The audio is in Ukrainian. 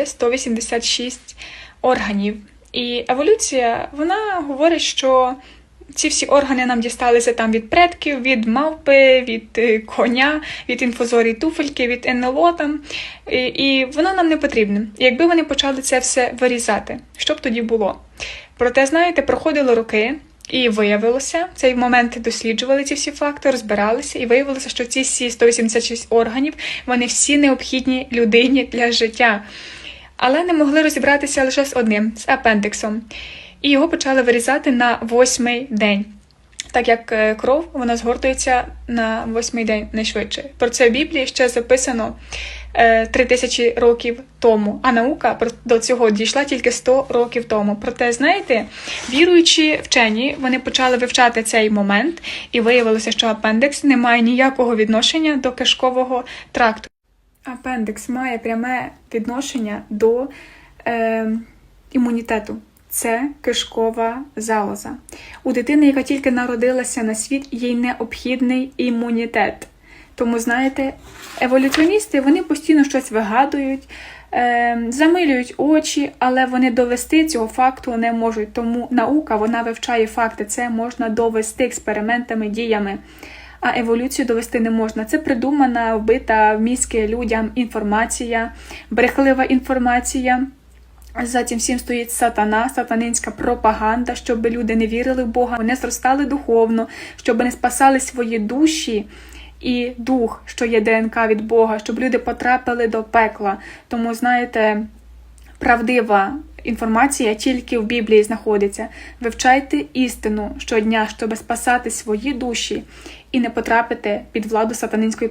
є 186 органів. І еволюція вона говорить, що ці всі органи нам дісталися там від предків, від мавпи, від е, коня, від інфузорії туфельки, від НЛО там. І, і воно нам не потрібне. І Якби вони почали це все вирізати, що б тоді було? Проте, знаєте, проходили роки. І виявилося, в цей момент досліджували ці всі факти, розбиралися, і виявилося, що ці всі 186 органів вони всі необхідні людині для життя. Але не могли розібратися лише з одним з апендиксом. І його почали вирізати на восьмий день. Так як е, кров вона згортується на восьмий день найшвидше. Про це в Біблії ще записано е, три тисячі років тому, а наука до цього дійшла тільки 100 років тому. Проте, знаєте, віруючі вчені вони почали вивчати цей момент, і виявилося, що апендикс не має ніякого відношення до кишкового тракту. Апендикс має пряме відношення до е, імунітету. Це кишкова залоза. У дитини, яка тільки народилася на світ, їй необхідний імунітет. Тому, знаєте, еволюціоністи вони постійно щось вигадують, е, замилюють очі, але вони довести цього факту не можуть. Тому наука вона вивчає факти. Це можна довести експериментами, діями. А еволюцію довести не можна. Це придумана, вбита в мізки людям інформація, брехлива інформація. За цим всім стоїть сатана, сатанинська пропаганда, щоб люди не вірили в Бога, вони зростали духовно, щоб не спасали свої душі і дух, що є ДНК від Бога, щоб люди потрапили до пекла. Тому, знаєте, правдива інформація тільки в Біблії знаходиться. Вивчайте істину щодня, щоб спасати свої душі і не потрапити під владу сатанинської